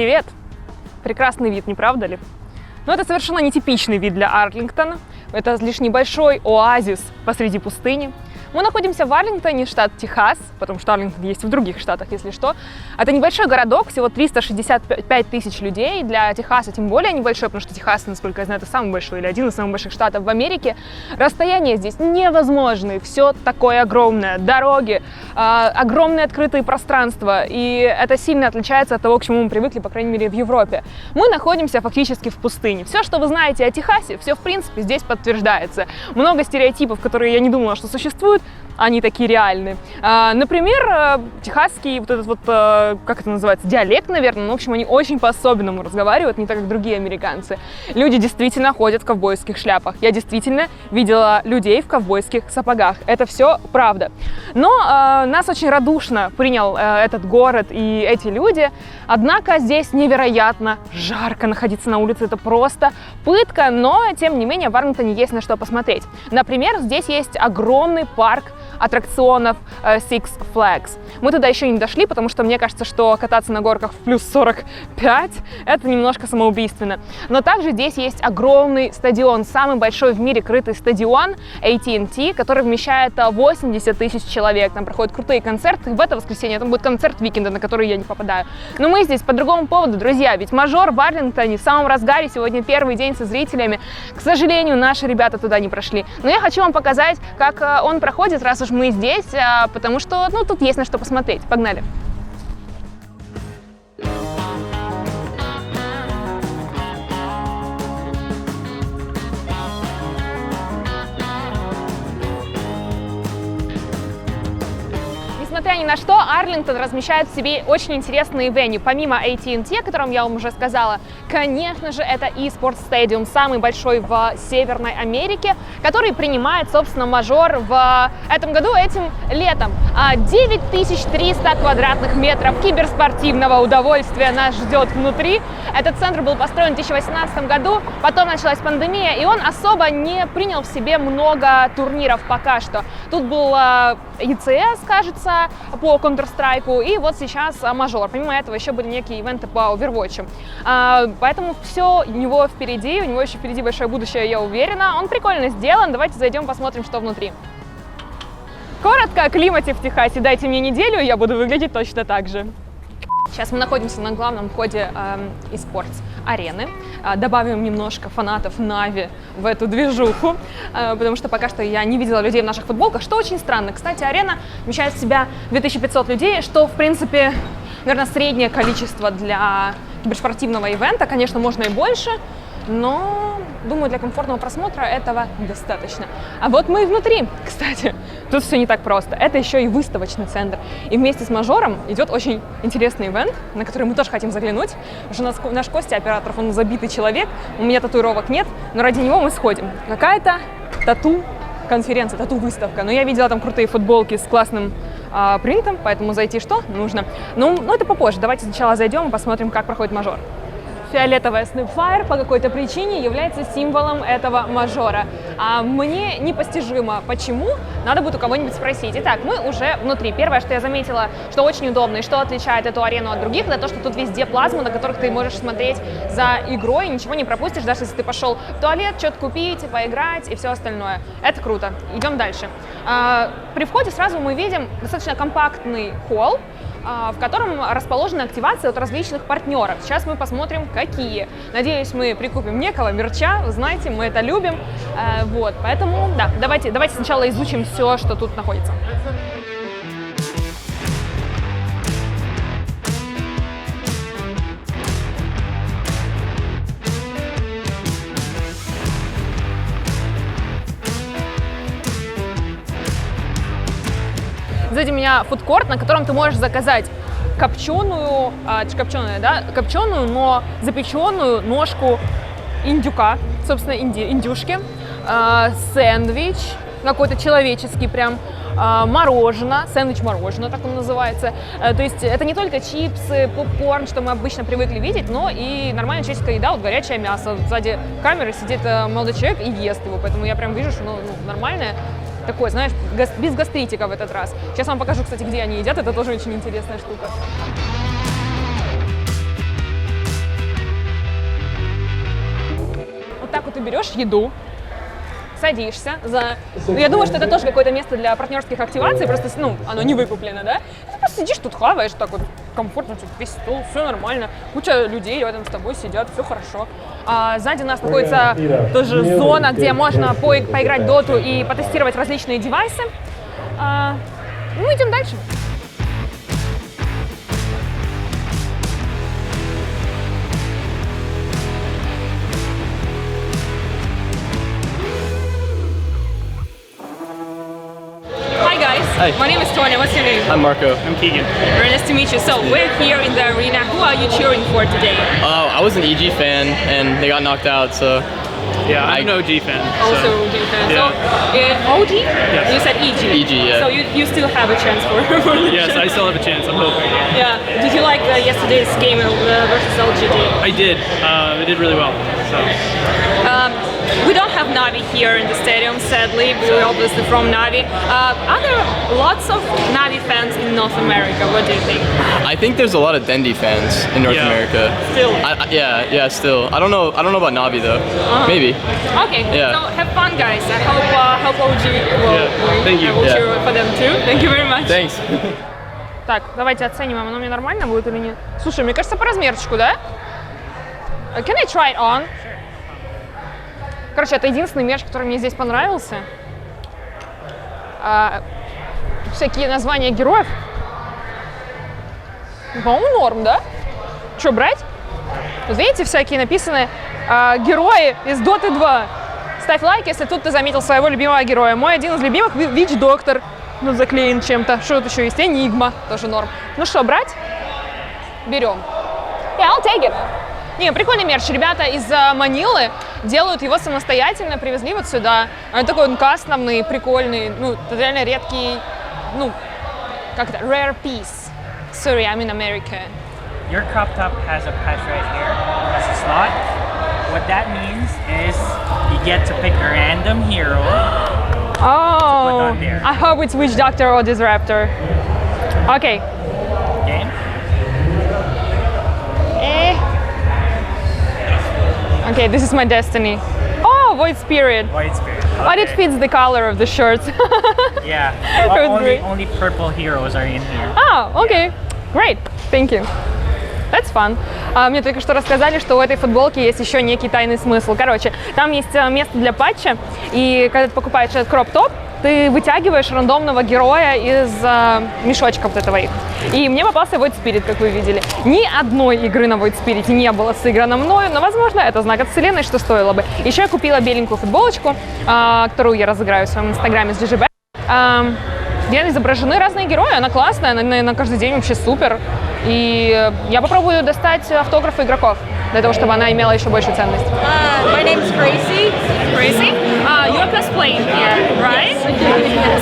Привет! Прекрасный вид, не правда ли? Но это совершенно нетипичный вид для Арлингтона. Это лишь небольшой оазис посреди пустыни. Мы находимся в Арлингтоне, штат Техас, потому что Арлингтон есть в других штатах, если что. Это небольшой городок, всего 365 тысяч людей. Для Техаса тем более небольшой, потому что Техас, насколько я знаю, это самый большой или один из самых больших штатов в Америке. Расстояния здесь невозможные, все такое огромное. Дороги, э, огромные открытые пространства. И это сильно отличается от того, к чему мы привыкли, по крайней мере, в Европе. Мы находимся фактически в пустыне. Все, что вы знаете о Техасе, все, в принципе, здесь подтверждается. Много стереотипов, которые я не думала, что существуют, они такие реальные. А, например, э, техасский вот этот вот, э, как это называется, диалект, наверное, ну, в общем, они очень по-особенному разговаривают, не так, как другие американцы. Люди действительно ходят в ковбойских шляпах. Я действительно видела людей в ковбойских сапогах. Это все правда. Но э, нас очень радушно принял э, этот город и эти люди. Однако здесь невероятно жарко находиться на улице. Это просто пытка, но, тем не менее, в Арлингтоне есть на что посмотреть. Например, здесь есть огромный парк аттракционов э, Six Flags. Мы туда еще не дошли, потому что мне кажется, что кататься на горках в плюс 45 это немножко самоубийственно. Но также здесь есть огромный стадион, самый большой в мире крытый стадион AT&T, который вмещает 80 тысяч человек. Там проходят крутые концерты. В это воскресенье там будет концерт Викенда, на который я не попадаю. Но мы здесь по другому поводу, друзья. Ведь мажор в Арлингтоне в самом разгаре. Сегодня первый день со зрителями. К сожалению, наши ребята туда не прошли. Но я хочу вам показать, как э, он проходит, раз уж мы здесь, а, потому что, ну, тут есть на что посмотреть. Погнали! На что, Арлингтон размещает в себе очень интересные веню. Помимо AT&T, о котором я вам уже сказала, конечно же, это eSports Stadium, самый большой в Северной Америке, который принимает, собственно, мажор в этом году, этим летом. 9300 а квадратных метров киберспортивного удовольствия нас ждет внутри. Этот центр был построен в 2018 году, потом началась пандемия, и он особо не принял в себе много турниров пока что. Тут был ECS, кажется, по Counter-Strike, и вот сейчас а, мажор. Помимо этого еще были некие ивенты по Overwatch. А, поэтому все у него впереди, у него еще впереди большое будущее, я уверена. Он прикольно сделан, давайте зайдем посмотрим, что внутри. Коротко о климате в Техасе. Дайте мне неделю, и я буду выглядеть точно так же. Сейчас мы находимся на главном входе э, eSports арены. Э, добавим немножко фанатов Нави в эту движуху, э, потому что пока что я не видела людей в наших футболках, что очень странно. Кстати, арена вмещает в себя 2500 людей, что, в принципе, наверное, среднее количество для киберспортивного ивента. Конечно, можно и больше, но думаю, для комфортного просмотра этого достаточно. А вот мы и внутри, кстати. Тут все не так просто. Это еще и выставочный центр. И вместе с мажором идет очень интересный ивент, на который мы тоже хотим заглянуть. Уже наш, наш Костя, оператор, он забитый человек, у меня татуировок нет, но ради него мы сходим. Какая-то тату конференция, тату-выставка. Но я видела там крутые футболки с классным э, принтом, поэтому зайти что нужно. Ну, ну, это попозже. Давайте сначала зайдем и посмотрим, как проходит мажор фиолетовая Snapfire по какой-то причине является символом этого мажора. А мне непостижимо, почему, надо будет у кого-нибудь спросить. Итак, мы уже внутри. Первое, что я заметила, что очень удобно и что отличает эту арену от других, это то, что тут везде плазма, на которых ты можешь смотреть за игрой, ничего не пропустишь, даже если ты пошел в туалет, что-то купить, поиграть и все остальное. Это круто. Идем дальше. А, при входе сразу мы видим достаточно компактный холл, в котором расположена активация от различных партнеров. Сейчас мы посмотрим, какие. Надеюсь, мы прикупим некого мерча, знаете, мы это любим. Э, вот, поэтому, да, давайте, давайте сначала изучим все, что тут находится. Сзади меня фудкорт, на котором ты можешь заказать копченую, а, копченая, да, копченую, но запеченную ножку индюка, собственно, инди, индюшки, э, сэндвич, какой-то человеческий прям, э, мороженое, сэндвич мороженое, так он называется. Э, то есть это не только чипсы, попкорн, что мы обычно привыкли видеть, но и нормальная человеческая еда, вот горячее мясо. Сзади камеры сидит э, молодой человек и ест его, поэтому я прям вижу, что ну, ну, нормальное такой, знаешь, без гастритика в этот раз. Сейчас вам покажу, кстати, где они едят, это тоже очень интересная штука. Вот так вот ты берешь еду, садишься за... Ну, я думаю, что это тоже какое-то место для партнерских активаций, просто, ну, оно не выкуплено, да? Ты просто сидишь тут, хаваешь так вот комфортно, тут весь стол, все нормально. Куча людей рядом с тобой сидят, все хорошо. А сзади нас находится тоже зона, где можно по- поиграть доту и потестировать различные девайсы. А, ну, идем дальше. Hi My name is Tonya. What's your name? I'm Marco. I'm Keegan. Very nice to meet you. So we're here in the arena. Who are you cheering for today? Uh, I was an EG fan and they got knocked out, so Yeah, I- I'm an OG fan. so- Also OG fan. So Yeah. uh, OG? You said EG. EG, yeah. So you, you still have a chance for, for the Yes, I still have a chance. I'm hoping. Yeah. Did you like uh, yesterday's game uh, versus LGD? I did. Uh, I did really well. So Um, we don't have Navi here in the stadium, sadly. We're obviously from Navi. Uh, are there lots of Navi fans in North America? What do you think? I think there's a lot of Dendi fans in North yeah. America. Still. I, I, yeah, yeah, still. I don't know. I don't know about Navi though. Uh-huh. Maybe. Okay. Yeah. So have fun, guys. I hope uh, hope OG will, yeah. will, Thank you. will yeah. cheer for them too. Thank you very much. Thanks. Так, давайте оценим, оно мне нормально будет или нет. Слушай, мне кажется, по размерчику, да? Can I try it on? Короче, это единственный мерч, который мне здесь понравился. А, всякие названия героев. По-моему, норм, да? Что, брать? Тут видите, всякие написаны а, герои из Dota 2. Ставь лайк, если тут ты заметил своего любимого героя. Мой один из любимых Ви- Вич Доктор. Ну, заклеен чем-то. Что тут еще есть? Энигма. Тоже норм. Ну что, брать? Берем. Yeah, I'll take it. Не, прикольный мерч. Ребята из а, Манилы делают его самостоятельно, привезли вот сюда. Он такой он кастомный, прикольный. Ну, это реально редкий, ну, как это, rare piece. Sorry, I'm in America. Your crop top has a patch right here. Has a slot. What that means is you get to pick a random hero. Oh. I hope it's Witch Doctor or Disruptor. Okay. Okay, this is my destiny. Oh, Void Spirit. White spirit. But it fits the color of the shirt. Yeah. O- only great. only purple heroes are in here. oh, okay. Great. Thank you. That's fun. А, мне только что рассказали, что у этой футболки есть еще некий тайный смысл. Короче, там есть э, место для патча, и когда ты покупаешь этот кроп-топ, ты вытягиваешь рандомного героя из э, мешочка вот этого их. И мне попался Void Spirit, как вы видели. Ни одной игры на Void Spirit не было сыграно мною, но, возможно, это знак от вселенной, что стоило бы. Еще я купила беленькую футболочку, а, которую я разыграю в своем инстаграме с GGB. Ам, где изображены разные герои, она классная, она на, каждый день вообще супер. И э, я попробую достать автографы игроков, для того, чтобы она имела еще большую ценность. Uh, my name's Gracie. Gracie, you're cosplaying here, right?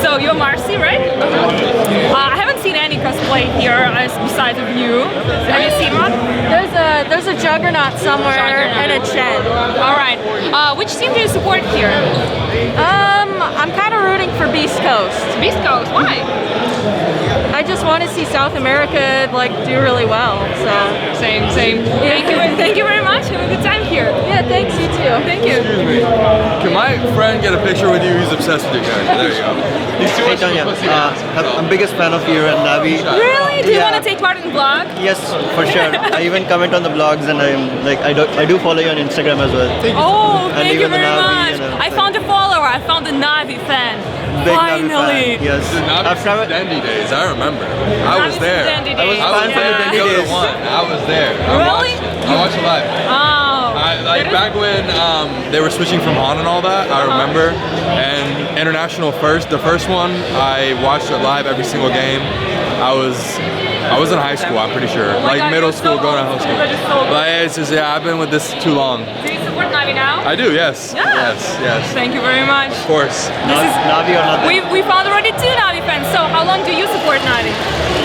So you're Marcy, right? Uh, I haven't seen any cosplay here as besides of you. Have you seen one? There's a there's a juggernaut somewhere Juggernaut. and a Chen. All right. Uh, which team do you support here? Um, I'm kind of rooting for Beast Coast. Beast Coast. Why? I just want to see South America like do really well. So Same, same. Thank you. Thank you very much. Have a good time here. yeah, thanks you too. Thank you. Can my friend get a picture with you? He's obsessed with your character. There you go. He's too Hey much of a Tanya, uh. I'm biggest fan of you and Navi. Really? Do you Yeah. want to take part in the vlog? Yes, for sure. I even comment on the blogs and I'm like I do I do follow you on Instagram as well. Oh, And thank you even very Navi much. and everything. I found a follower. I found a Navi fan. Big Finally. Navi fan. Yes. Dude, Navi I've since traveled. Dandy days. I remember. I was there. I was days. I was fan the there. Dandy days. I was there. I Really? watched it. I watched it live. Oh. I, like back when um, they were switching from on and all that, I remember. And international first, the first one, I watched it live every single game. I was, I was in high school. I'm pretty sure, Oh like God, middle school, so going to high school. You're so old. But it's just yeah, I've been with this too long. Do you support Navi now? I do. Yes. Yeah. Yes. Yes. Thank you very much. Of course. This is Navi or nothing. we, we found already two Navi fans. So how long do you support Navi?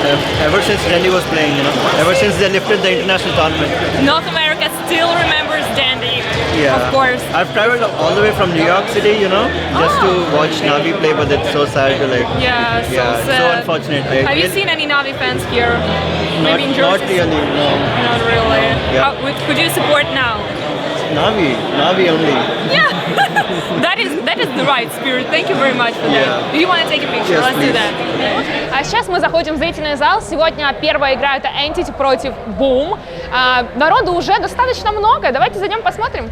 Uh, ever since Dandy was playing, you know, ever since they lifted the international tournament. North America still remembers Dandy. Yeah. Of course. I've traveled all the way from New York City, you know, just to watch Navi play, but it's so sad to like. Yeah, so yeah, sad. so unfortunate. I Have you seen any Navi fans here? Not, Maybe in not really, no. Not really. Yeah. How, would- could you support now? Navi, Navi only. That is that is the right spirit. Thank you very much for that. Yeah. Do you want to take a picture? Yes, Let's do please. that. А сейчас мы заходим в зрительный зал. Сегодня первая игра это Entity против Boom. А, народу уже достаточно много. Давайте зайдем посмотрим.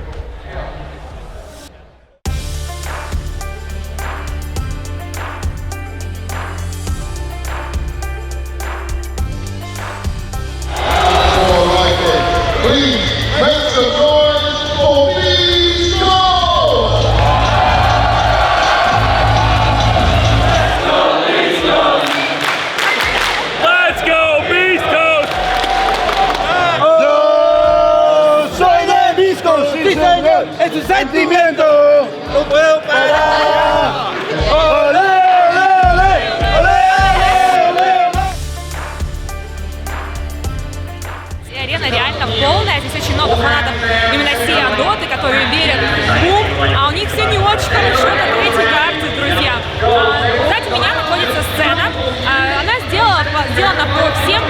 Арена реально полная, здесь очень много фанатов именно Сия Доты, которые верят в бум, а у них все не очень хорошо на третьей карте, друзя. А, Сзади меня находится сцена, А, она сделала, сделана по всем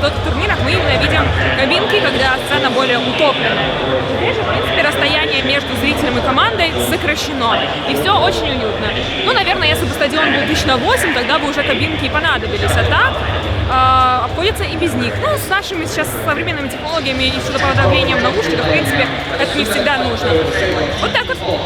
Таких турнирах мы именно видим кабинки, когда сцена более утопленная. Здесь же, в принципе, расстояние между зрителем и командой сокращено. И все очень уютно. Ну, наверное, если бы стадион был тысяч на 8, тогда бы уже кабинки и понадобились. А так а, обходится и без них. Ну, с нашими сейчас современными технологиями и судоподавлением наушников, в принципе, это не всегда нужно. Вот так вот.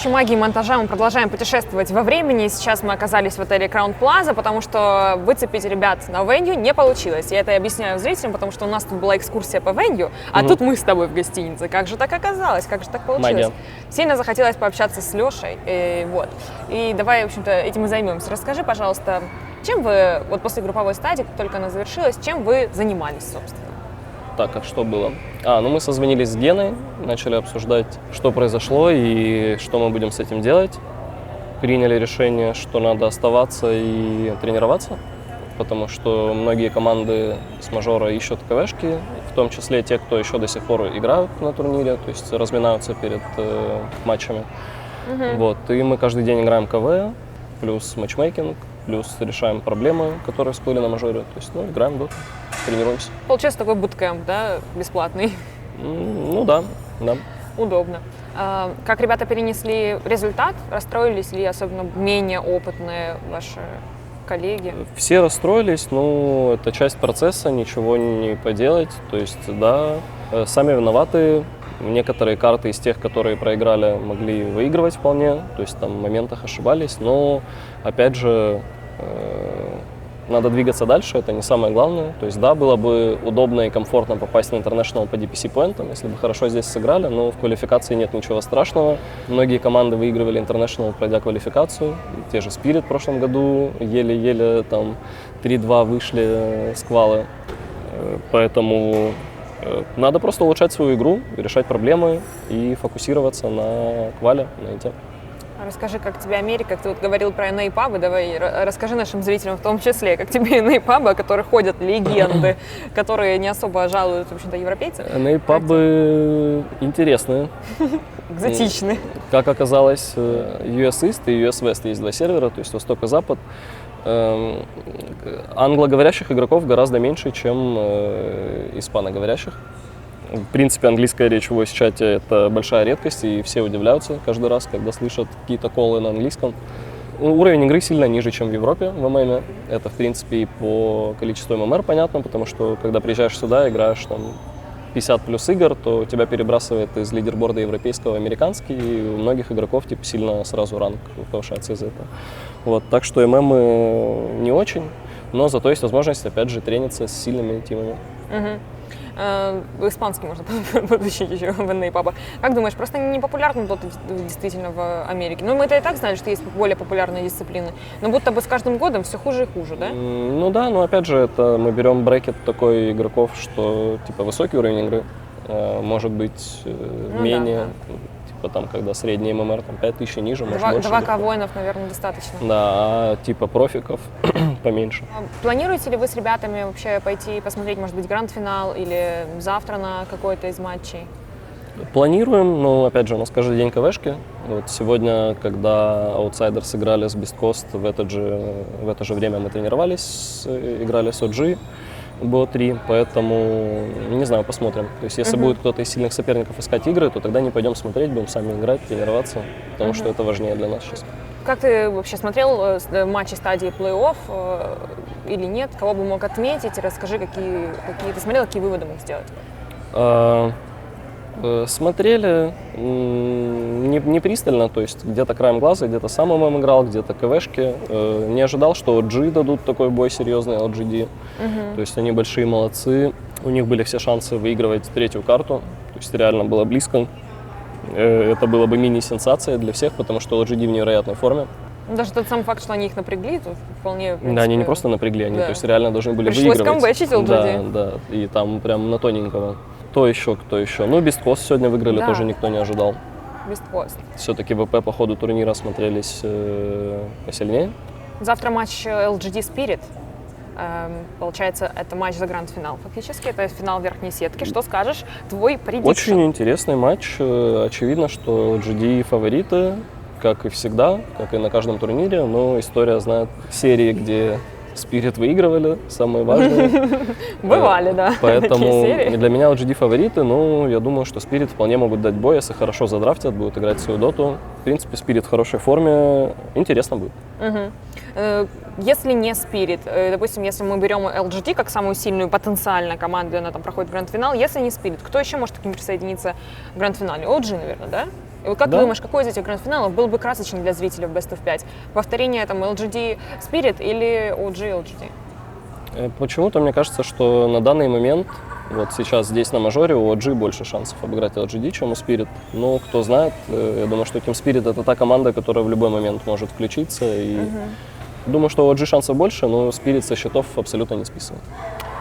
Помощью магии монтажа мы продолжаем путешествовать во времени. Сейчас мы оказались в отеле Crown Plaza, потому что выцепить ребят на венью не получилось. Я это объясняю зрителям, потому что у нас тут была экскурсия по венью, а тут мы с тобой в гостинице. Как же так оказалось? Как же так получилось? Магия. Сильно захотелось пообщаться с Лешей. И, вот. и давай, в общем-то, этим и займемся. Расскажи, пожалуйста, чем вы, вот после групповой стадии, как только она завершилась, чем вы занимались, собственно? Так, а что было? А, ну мы созвонились с Геной, начали обсуждать, что произошло и что мы будем с этим делать. Приняли решение, что надо оставаться и тренироваться, потому что многие команды с мажора ищут КВшки, в том числе те, кто еще до сих пор играют на турнире, то есть разминаются перед э, матчами. Вот, и мы каждый день играем КВ, плюс матчмейкинг, плюс решаем проблемы, которые всплыли на мажоре. То есть, ну, играем доту, тренируемся. Получился такой буткемп, да, бесплатный. Ну да, да. Удобно. А, Как ребята перенесли результат? Расстроились ли особенно менее опытные ваши коллеги? Все расстроились, ну, это часть процесса, ничего не поделать. То есть, да, э, сами виноваты. Некоторые карты из тех, которые проиграли, могли выигрывать вполне, то есть там в моментах ошибались, но, опять же, э, надо двигаться дальше, это не самое главное. То есть, да, было бы удобно и комфортно попасть на International по DPC поинтам, если бы хорошо здесь сыграли, но в квалификации нет ничего страшного. Многие команды выигрывали International, пройдя квалификацию. Те же Spirit в прошлом году еле-еле там 3-2 вышли э, с квалы. Э, Поэтому э, надо просто улучшать свою игру, решать проблемы и фокусироваться на квале, на эти. Расскажи, как тебе Америка, ты вот говорил про нейпабы, давай ра- расскажи нашим зрителям в том числе, как тебе нейпабы, о которых ходят легенды, которые не особо жалуют, в общем-то, европейцев, Нейпабы интересные. экзотичны. Как оказалось, э, US East и US West есть два сервера, то есть Восток и Запад. Эм, Англоговорящих игроков гораздо меньше, чем э, испаноговорящих. В принципе, английская речь в voice-чате — это большая редкость, и все удивляются каждый раз, когда слышат какие-то колы на английском. Ну, Уровень игры сильно ниже, чем в Европе в ММ. Это, в принципе, и по количеству ММР понятно, потому что, когда приезжаешь сюда, играешь там 50 плюс игр, то тебя перебрасывает из лидерборда европейского в американский, и у многих игроков типа сильно сразу ранг повышается из-за этого. Вот, так что ММ не очень, но зато есть возможность, опять же, трениться с сильными тимами. Мгм. Э, Испанский можно подучить еще в нейпабах. Как думаешь, просто не популярно дота действительно в Америке? Ну, мы это и так знали, что есть более популярные дисциплины, но будто бы с каждым годом все хуже и хуже, да? Ну да, но опять же, это мы берем брекет такой игроков, что типа высокий уровень игры, э, может быть э, Ну да, менее, да. типа, типа там, когда средний ММР там 5000 и ниже, может Два, больше. 2К легко. воинов, наверное, достаточно. Да, а типа профиков поменьше. А Планируете ли вы с ребятами вообще пойти посмотреть, может быть, гранд-финал или завтра на какой-то из матчей? Планируем, но опять же у нас каждый день КВшки. Вот сегодня, когда аутсайдер сыграли с Бесткост, в, этот же, в это же время мы тренировались, играли с OG, БО-3, поэтому, не знаю, посмотрим. То есть если будет кто-то из сильных соперников искать игры, то тогда не пойдем смотреть, будем сами играть, тренироваться, потому что это важнее для нас сейчас. Как ты вообще смотрел э, э, матчи стадии плей-офф э, или нет? Кого бы мог отметить? Расскажи, какие, какие ты смотрел, какие выводы мог сделать? Э, Смотрели не, не пристально, то есть где-то краем глаза, где-то сам ММ играл, где-то КВшки. Э, Не ожидал, что OG дадут такой бой серьезный, LGD. То есть они большие молодцы. У них были все шансы выигрывать третью карту. То есть реально было близко. Э, Это было бы мини-сенсация для всех, потому что LGD в невероятной форме. Даже тот сам факт, что они их напрягли, то вполне, в Да, они не принципе, просто напрягли, они да. то есть реально должны были Пришлось выигрывать. камбэчить LGD. Да, да, и там прям на тоненького. Кто еще, кто еще? Ну, Бесткост сегодня выиграли, Да. тоже никто не ожидал. Бесткост. Все-таки ВП по ходу турнира смотрелись э, посильнее. Завтра матч э, LGD Spirit. Эм, Получается, это матч за гранд-финал. Фактически это финал верхней сетки. Что скажешь? Твой предикшн. Очень интересный матч. Э, Очевидно, что GD фавориты, как и всегда, как и на каждом турнире. Но история знает серии, где Спирит выигрывали, самые важные. Бывали, да, Поэтому для меня LGD фавориты, но я думаю, что Спирит вполне могут дать бой, если хорошо задрафтят, будут играть свою доту. В принципе, Спирит в хорошей форме, интересно будет. Э, Если не Spirit, э, допустим, если мы берем LGT как самую сильную потенциально команду, она там проходит гранд-финал, если не Spirit, кто еще может к ним присоединиться в гранд-финале? OG, наверное, да? И вот как Да. ты думаешь, какой из этих гранд-финалов был бы красочнее для зрителей в Best of 5? Повторение там LGD Spirit или OG LGD? Э, Почему-то мне кажется, что на данный момент, вот сейчас здесь на мажоре, у OG больше шансов обыграть LGD, чем у Spirit. Но кто знает, э, я думаю, что Team Spirit это та команда, которая в любой момент может включиться. И думаю, что у OG шансов больше, но Spirit со счетов абсолютно не списывает.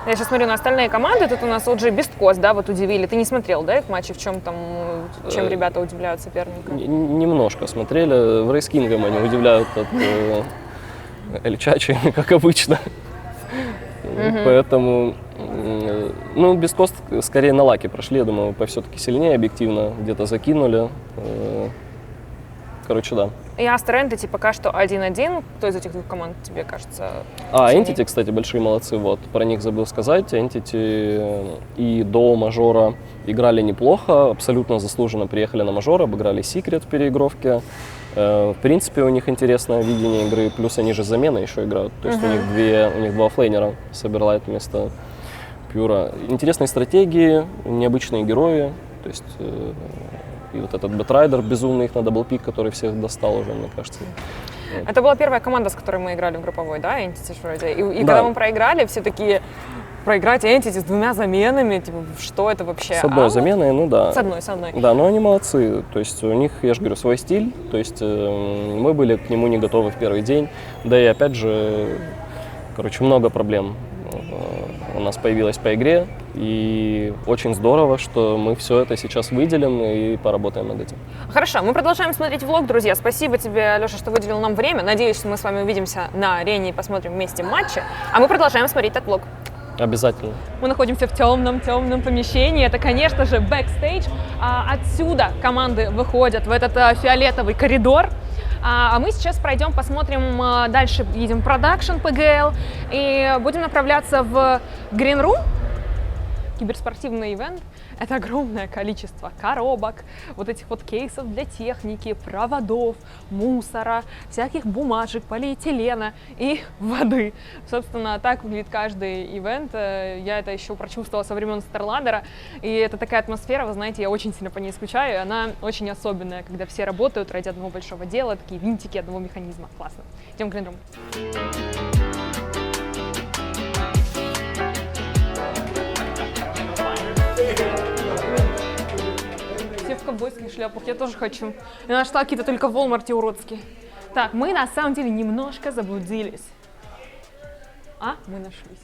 Я сейчас смотрю на остальные команды, тут у нас OG Бесткост, да, вот удивили. Ты не смотрел, да, их матчи, в чем там, э, чем Э, ребята удивляют соперника? Немножко смотрели. В рейскингом они удивляют от э, Эль Чачи, как обычно. Поэтому, ну, без кост скорее на лаке прошли, я думаю, по все-таки сильнее, объективно где-то закинули. Э, Короче, да. И Астер Entity пока что 1-1. Кто из этих двух команд тебе кажется А, сильнее? Entity, кстати, большие молодцы, вот, про них забыл сказать. Entity и до мажора играли неплохо, абсолютно заслуженно приехали на мажор, обыграли Секрет в переигровке. Э, В принципе, у них интересное видение игры, плюс они же замена еще играют. То есть у них две, у них два флейнера Соберлайт вместо Пюра. Интересные стратегии, необычные герои. То есть э, и вот этот Бэтрайдер безумный их на даблпик, который всех достал уже, мне кажется. Это была первая команда, с которой мы играли в групповой, да, Entity вроде. И, и Да. когда мы проиграли, все такие, проиграть Entity с двумя заменами, типа, что это вообще? С одной А, заменой, ну да. С одной, с одной. Да, но они молодцы. То есть у них, я же говорю, свой стиль. То есть э, мы были к нему не готовы в первый день. Да и опять же, короче, много проблем э, у нас появилось по игре. И очень здорово, что мы все это сейчас выделим и поработаем над этим. Хорошо, мы продолжаем смотреть влог, друзья. Спасибо тебе, Леша, что выделил нам время. Надеюсь, что мы с вами увидимся на арене и посмотрим вместе матчи. А мы продолжаем смотреть этот влог. Обязательно. Мы находимся в темном, темном помещении. Это, конечно же, бэкстейдж. А, отсюда команды выходят в этот а, фиолетовый коридор. А а мы сейчас пройдем, посмотрим а, дальше, едем продакшн ПГЛ и будем направляться в Green Room, киберспортивный ивент. Это огромное количество коробок, вот этих вот кейсов для техники, проводов, мусора, всяких бумажек, полиэтилена и воды. Собственно, так выглядит каждый ивент. Э, Я это еще прочувствовала со времен Старладера. И это такая атмосфера, вы знаете, я очень сильно по ней скучаю. И она очень особенная, когда все работают ради одного большого дела, такие винтики одного механизма. Классно. Идем в Green ковбойских шляпах, я тоже хочу. Я нашла какие-то только в Walmart уродские. Так, мы на самом деле немножко заблудились. А, мы нашлись.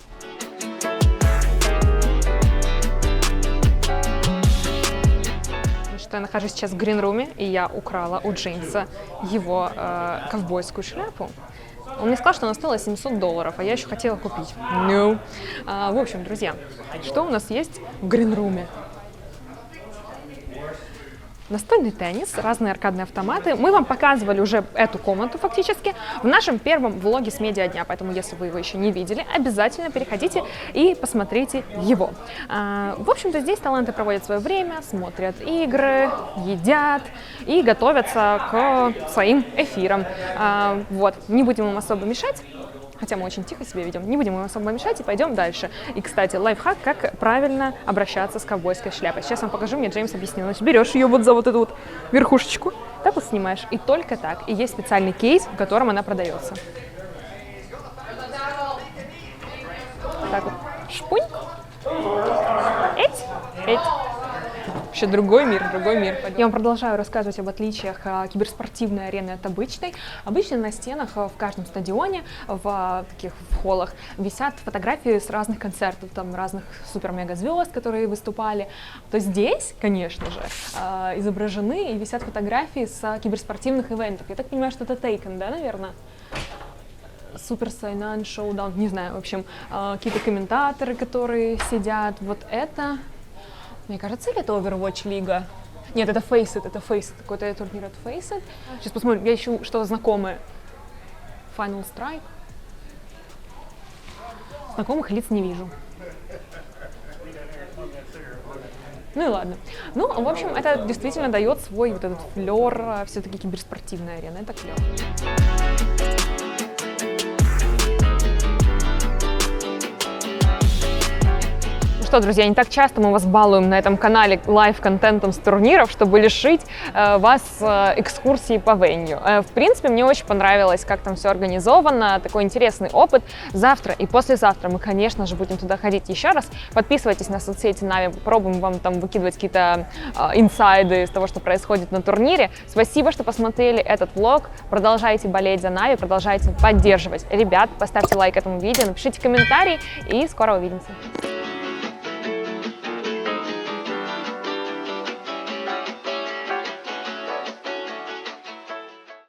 Что я нахожусь сейчас в гринруме, и я украла у Джеймса его э, ковбойскую шляпу. Он мне сказал, что она стоила 700 долларов, а я еще хотела купить. No. А, в общем, друзья, что у нас есть в гринруме? Настольный теннис, разные аркадные автоматы. Мы вам показывали уже эту комнату фактически в нашем первом влоге с медиа дня, поэтому если вы его еще не видели, обязательно переходите и посмотрите его. А, В общем-то, здесь таланты проводят свое время, смотрят игры, едят и готовятся к своим эфирам. А, Вот, не будем им особо мешать. Хотя мы очень тихо себя ведем, не будем им особо мешать и пойдем дальше. И, кстати, лайфхак, как правильно обращаться с ковбойской шляпой. Сейчас вам покажу, мне Джеймс объяснил. Значит, берешь ее вот за вот эту вот верхушечку, так вот снимаешь, и только так. И есть специальный кейс, в котором она продается. Так вот, шпунь, эть, эть. Вообще другой мир, другой мир. Я вам продолжаю рассказывать об отличиях а, киберспортивной арены от обычной. Обычно на стенах а, в каждом стадионе, в а, таких в холлах, висят фотографии с разных концертов, там разных супер-мега-звезд, которые выступали. То здесь, конечно же, изображены и висят фотографии с киберспортивных ивентов. Я так понимаю, что это Taken, да, наверное? Супер Сайнан, Шоудаун, не знаю, в общем, какие-то комментаторы, которые сидят. Вот это, мне кажется, или это Overwatch Лига? Нет, это Faceit, это Faceit, какой-то турнир от Faceit. Сейчас посмотрим, я ищу что-то знакомое. Final Strike. Знакомых лиц не вижу. Ну и ладно. Ну, в общем, это действительно дает свой вот этот флер все-таки киберспортивная арена. Это клево. Что, друзья, не так часто мы вас балуем на этом канале лайв-контентом с турниров, чтобы лишить э, вас э, экскурсии по венью. Э, в принципе, мне очень понравилось, как там все организовано, такой интересный опыт. Завтра и послезавтра мы, конечно же, будем туда ходить еще раз. Подписывайтесь на соцсети Нави, попробуем вам там выкидывать какие-то э, инсайды из того, что происходит на турнире. Спасибо, что посмотрели этот влог. Продолжайте болеть за Нави, продолжайте поддерживать ребят. Поставьте лайк этому видео, напишите комментарий и скоро увидимся.